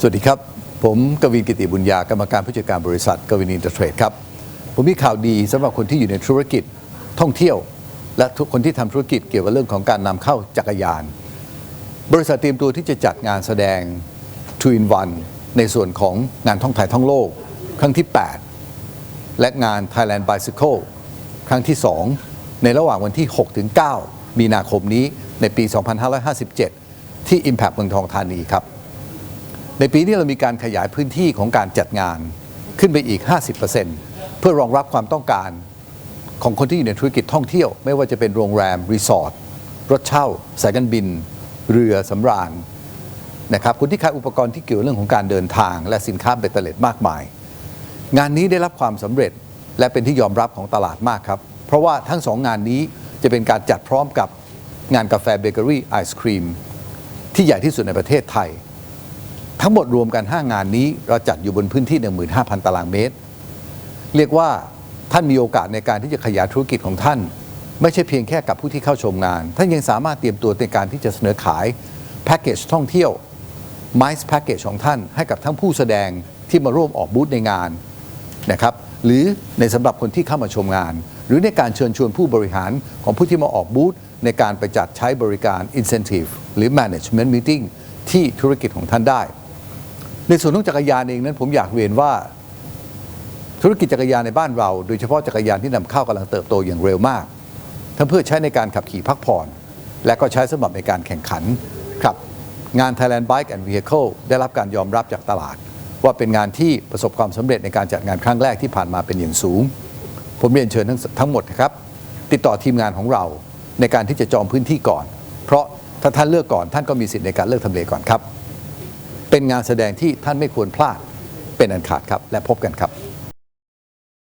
สวัสดีครับ ผมกวินกิติบุญญากรรมการผู้จัดการบริษัทกวินอินเตอร์เทรดครับ ผมมีข่าวดีสำหรับคนที่อยู่ในธุรกิจท่องเที่ยว และทุกคนที่ทำธุรกิจเกี่ยวกับเรื่องของการนำเข้าจักรยาน บริษัทเตรียมตัวที่จะจัดงานแสดง2 in 1ในส่วนของงานท่องไทยท่องโลก ครั้งที่ 8 และงาน Thailand Bicycle ครั้งที่ 2 ในระหว่างวันที่6ถึง9มีนาคมนี้ในปี 2557 ที่ Impact เมืองทองธานีครับ ในปีนี้เรามีการขยายพื้นที่ของการจัดงานขึ้นไปอีก 50%เพื่อรองรับความต้องการของคนที่อยู่ในธุรกิจท่องเที่ยว ไม่ว่าจะเป็นโรงแรม รีสอร์ทรถเช่า สายการบิน เรือสำราญนะครับคนที่ขายอุปกรณ์ที่เกี่ยวเรื่องของการเดินทาง และสินค้าเบตเตอร์เลตมากมาย งานนี้ได้รับความสำเร็จและเป็นที่ยอมรับของตลาดมากครับ เพราะว่าทั้งสองงานนี้จะเป็นการจัดพร้อมกับงานกาแฟเบเกอรี่ไอศครีมที่ใหญ่ที่สุดในประเทศไทย ทั้งหมดรวมกัน 5 งานนี้ เราจัดอยู่บนพื้นที่ 15,000 ตารางเมตร เรียกว่าท่านมีโอกาสในการที่จะขยายธุรกิจของท่าน ไม่ใช่เพียงแค่กับผู้ที่เข้าชมงาน ท่านยังสามารถเตรียมตัวในการที่จะเสนอขายแพ็กเกจท่องเที่ยว m i c e Package ของท่าน ให้กับทั้งผู้แสดงที่มาร่วมออกบูธในงานนะครับหรือในสำหรับคนที่เข้ามาชมงาน หรือในการเชิญชวนผู้บริหารของผู้ที่มาออกบูธในการไปจัดใช้บริการ Incentive หรือ Management Meeting ที่ธุรกิจของท่านได้ ในส่วนของจักรยานเองนั้น ผมอยากเรียนว่า ธุรกิจจักรยานในบ้านเรา โดยเฉพาะจักรยานที่นำเข้ากำลังเติบโตอย่างเร็วมาก ทั้งเพื่อใช้ในการขับขี่พักผ่อน และก็ใช้สำหรับในการแข่งขันครับงาน Thailand Bike and Vehicle ได้รับการยอมรับจากตลาด ว่าเป็นงานที่ประสบความสำเร็จในการจัดงานครั้งแรกที่ผ่านมาเป็นอย่างสูง ผมเรียนเชิญทั้งทั้งหมดนะครับ ติดต่อทีมงานของเราในการที่จะจองพื้นที่ก่อน เพราะถ้าท่านเลือกก่อนท่านก็มีสิทธิ์ในการเลือกทำเลก่อนครับ เป็นงานแสดงที่ท่านไม่ควรพลาดเป็นอันขาดครับ และพบกันครับ